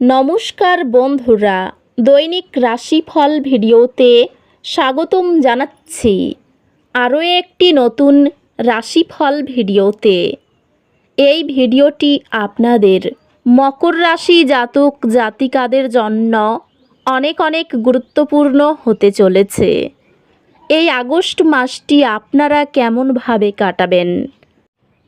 নমস্কার বন্ধুরা, দৈনিক রাশিফল ভিডিওতে স্বাগতম জানাচ্ছি আরও একটি নতুন রাশিফল ভিডিওতে। এই ভিডিওটি আপনাদের মকর রাশি জাতক জাতিকাদের জন্য অনেক অনেক গুরুত্বপূর্ণ হতে চলেছে। এই আগস্ট মাসটি আপনারা কেমনভাবে কাটাবেন?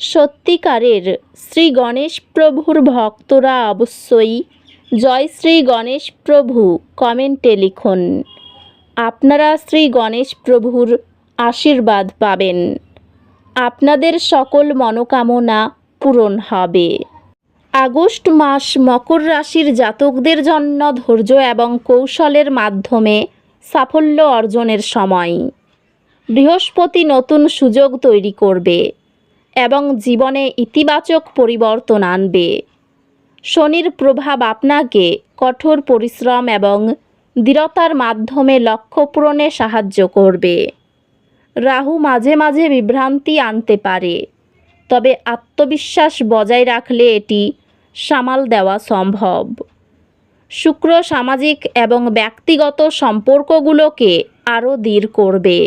সত্যিকারের শ্রী গণেশ প্রভুর ভক্তরা অবশ্যই জয় শ্রী গণেশ প্রভু কমেন্টে লিখুন। আপনারা শ্রী গণেশ প্রভুর আশীর্বাদ পাবেন। আপনাদের সকল মনোকামনা পূরণ হবে। আগস্ট মাস মকর রাশির জাতকদের জন্য ধৈর্য এবং কৌশলের মাধ্যমে সাফল্য অর্জনের সময়। বৃহস্পতি নতুন সুযোগ তৈরি করবে। এবং জীবনে ইতিবাচক পরিবর্তন আনবে। শনির প্রভাব আপনাকে কঠোর পরিশ্রম এবং দৃঢ়তার মাধ্যমে লক্ষ্য পূরণে সাহায্য করবে। রাহু মাঝে মাঝে বিভ্রান্তি আনতে পারে, তবে আত্মবিশ্বাস বজায় রাখলে এটি সামাল দেওয়া সম্ভব। শুক্র সামাজিক এবং ব্যক্তিগত সম্পর্কগুলোকে আরও দৃঢ় করবে।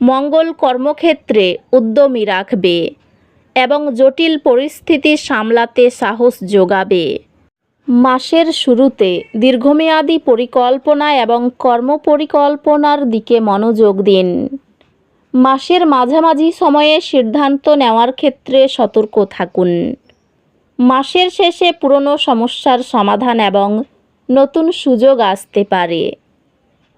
মঙ্গল কর্মক্ষেত্রে উদ্যমী রাখবে এবং জটিল পরিস্থিতি সামলাতে সাহস যোগাবে। মাসের শুরুতে দীর্ঘমেয়াদী পরিকল্পনা এবং কর্মপরিকল্পনার দিকে মনোযোগ দিন। মাসের মাঝামাঝি সময়ে সিদ্ধান্ত নেওয়ার ক্ষেত্রে সতর্ক থাকুন। মাসের শেষে পুরনো সমস্যার সমাধান এবং নতুন সুযোগ আসতে পারে।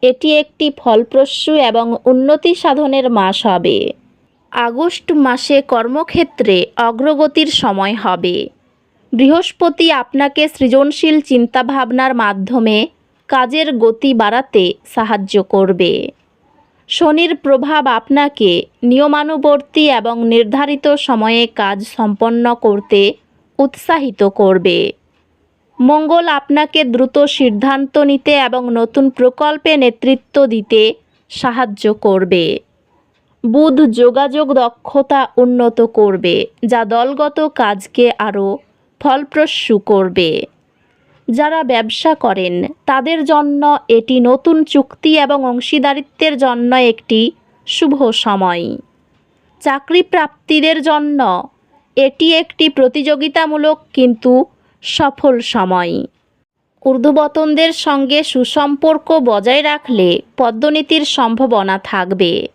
এটি একটি ফলপ্রসূ এবং উন্নতি সাধনের মাস হবে। আগস্ট মাসে কর্মক্ষেত্রে অগ্রগতির সময় হবে। বৃহস্পতি আপনাকে সৃজনশীল চিন্তাভাবনার মাধ্যমে কাজের গতি বাড়াতে সাহায্য করবে। শনির প্রভাব আপনাকে নিয়মানুবর্তী এবং নির্ধারিত সময়ে কাজ সম্পন্ন করতে উৎসাহিত করবে। মঙ্গল আপনাকে দ্রুত সিদ্ধান্ত নিতে এবং নতুন প্রকল্পে নেতৃত্ব দিতে সাহায্য করবে। বুধ যোগাযোগ দক্ষতা উন্নত করবে, যা দলগত কাজকে আরও ফলপ্রসূ করবে। যারা ব্যবসা করেন, তাদের জন্য এটি নতুন চুক্তি এবং অংশীদারিত্বের জন্য একটি শুভ সময়। চাকরি প্রাপ্তিদের জন্য এটি একটি প্রতিযোগিতামূলক কিন্তু সফল সময়। ঊর্ধ্ববতনদের সঙ্গে সুসম্পর্ক বজায় রাখলে পদ্মনীতির সম্ভাবনা থাকবে।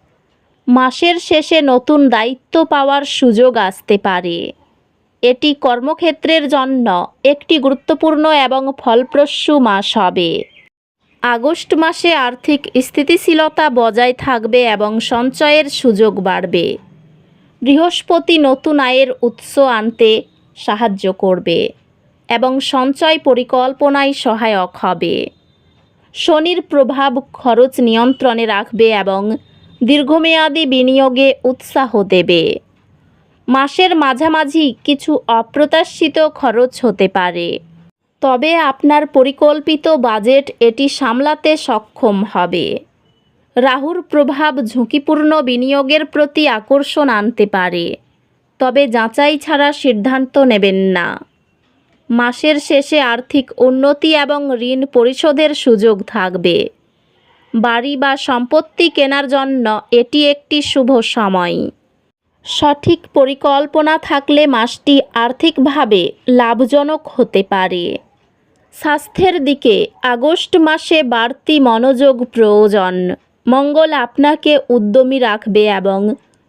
মাসের শেষে নতুন দায়িত্ব পাওয়ার সুযোগ আসতে পারে। এটি কর্মক্ষেত্রের জন্য একটি গুরুত্বপূর্ণ এবং ফলপ্রসূ মাস হবে। আগস্ট মাসে আর্থিক স্থিতিশীলতা বজায় থাকবে এবং সঞ্চয়ের সুযোগ বাড়বে। বৃহস্পতি নতুন আয়ের উৎস আনতে সাহায্য করবে। এবং সঞ্চয় পরিকল্পনায় সহায়ক হবে। শনির প্রভাব খরচ নিয়ন্ত্রণে রাখবে এবং দীর্ঘমেয়াদী বিনিয়োগে উৎসাহ দেবে। মাসের মাঝামাঝি কিছু অপ্রত্যাশিত খরচ হতে পারে। তবে আপনার পরিকল্পিত বাজেট এটি সামলাতে সক্ষম হবে। রাহুর প্রভাব ঝুঁকিপূর্ণ বিনিয়োগের প্রতি আকর্ষণ আনতে পারে। তবে যাচাই ছাড়া সিদ্ধান্ত নেবেন না। মাসের শেষে আর্থিক উন্নতি এবং ঋণ পরিশোধের সুযোগ থাকবে। বাড়ি বা সম্পত্তি কেনার জন্য এটি একটি শুভ সময়। সঠিক পরিকল্পনা থাকলে মাসটি আর্থিকভাবে লাভজনক হতে পারে। স্বাস্থ্যের দিকে আগস্ট মাসে বাড়তি মনোযোগ প্রয়োজন। মঙ্গল আপনাকে উদ্যমী রাখবে এবং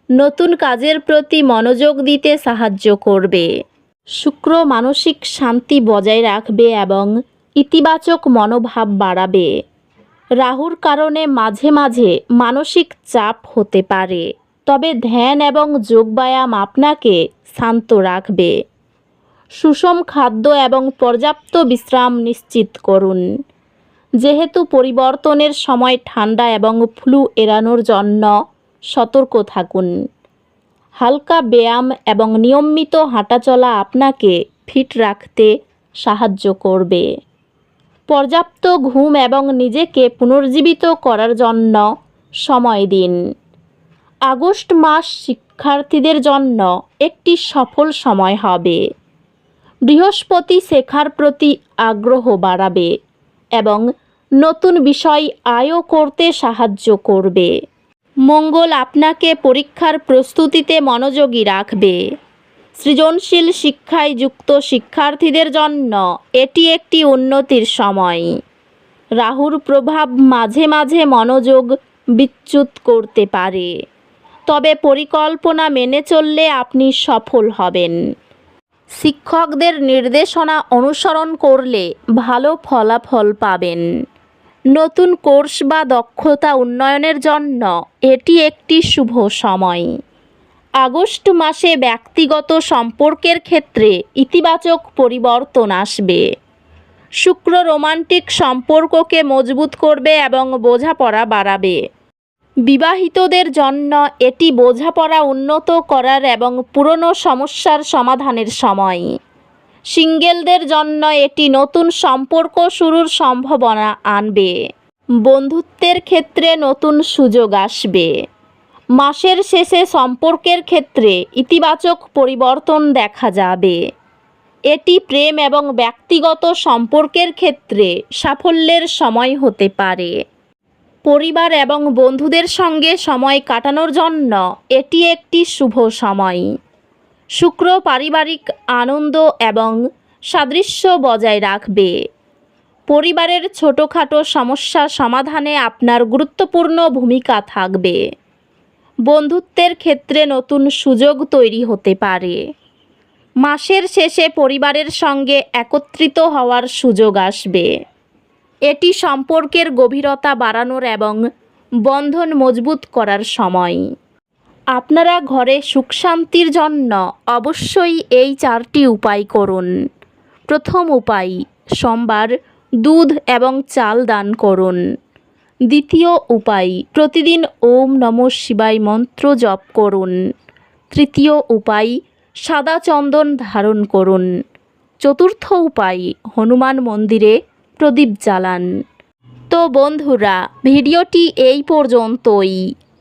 নতুন কাজের প্রতি মনোযোগ দিতে সাহায্য করবে। শুক্র মানসিক শান্তি বজায় রাখবে এবং ইতিবাচক মনোভাব বাড়াবে। রাহুর কারণে মাঝে মাঝে মানসিক চাপ হতে পারে। তবে ধ্যান এবং যোগব্যায়াম আপনাকে শান্ত রাখবে। সুষম খাদ্য এবং পর্যাপ্ত বিশ্রাম নিশ্চিত করুন। যেহেতু পরিবর্তনের সময় ঠান্ডা এবং ফ্লু এড়ানোর জন্য সতর্ক থাকুন। হালকা ব্যায়াম এবং নিয়মিত হাঁটাচলা আপনাকে ফিট রাখতে সাহায্য করবে। পর্যাপ্ত ঘুম এবং নিজেকে পুনর্জীবিত করার জন্য সময় দিন। আগস্ট মাস শিক্ষার্থীদের জন্য একটি সফল সময় হবে। বৃহস্পতি শেখার প্রতি আগ্রহ বাড়াবে এবং নতুন বিষয় আয়ও করতে সাহায্য করবে। মঙ্গল আপনাকে পরীক্ষার প্রস্তুতিতে মনোযোগী রাখবে। সৃজনশীল শিক্ষায় যুক্ত শিক্ষার্থীদের জন্য এটি একটি উন্নতির সময়। রাহুর প্রভাব মাঝে মাঝে মনোযোগ বিচ্যুত করতে পারে। তবে পরিকল্পনা মেনে চললে আপনি সফল হবেন। শিক্ষকদের নির্দেশনা অনুসরণ করলে ভালো ফলাফল পাবেন। নতুন কোর্স বা দক্ষতা উন্নয়নের জন্য এটি একটি শুভ সময়। আগস্ট মাসে ব্যক্তিগত সম্পর্কের ক্ষেত্রে ইতিবাচক পরিবর্তন আসবে। শুক্র রোমান্টিক সম্পর্ককে মজবুত করবে এবং বোঝাপড়া বাড়াবে। বিবাহিতদের জন্য এটি বোঝাপড়া উন্নত করার এবং পুরনো সমস্যার সমাধানের সময়। সিঙ্গেলদের জন্য এটি নতুন সম্পর্ক শুরুর সম্ভাবনা আনবে। বন্ধুত্বের ক্ষেত্রে নতুন সুযোগ আসবে। মাসের শেষে সম্পর্কের ক্ষেত্রে ইতিবাচক পরিবর্তন দেখা যাবে। এটি প্রেম এবং ব্যক্তিগত সম্পর্কের ক্ষেত্রে সাফল্যের সময় হতে পারে। পরিবার এবং বন্ধুদের সঙ্গে সময় কাটানোর জন্য এটি একটি শুভ সময়। শুক্র পারিবারিক আনন্দ এবং সাদৃশ্য বজায় রাখবে। পরিবারের ছোটোখাটো সমস্যা সমাধানে আপনার গুরুত্বপূর্ণ ভূমিকা থাকবে। বন্ধুত্বের ক্ষেত্রে নতুন সুযোগ তৈরি হতে পারে। মাসের শেষে পরিবারের সঙ্গে একত্রিত হওয়ার সুযোগ আসবে। এটি সম্পর্কের গভীরতা বাড়ানোর এবং বন্ধন মজবুত করার সময়। আপনারা ঘরে সুখ শান্তির জন্য অবশ্যই এই চারটি উপায় করুন। প্রথম উপায়, সোমবার দুধ এবং চাল দান করুন। দ্বিতীয় উপায়, প্রতিদিন ওম নম শিবায় মন্ত্র জপ করুন। তৃতীয় উপায়, সাদা চন্দন ধারণ করুন। চতুর্থ উপায়, হনুমান মন্দিরে প্রদীপ জ্বালান। তো বন্ধুরা, ভিডিওটি এই পর্যন্তই।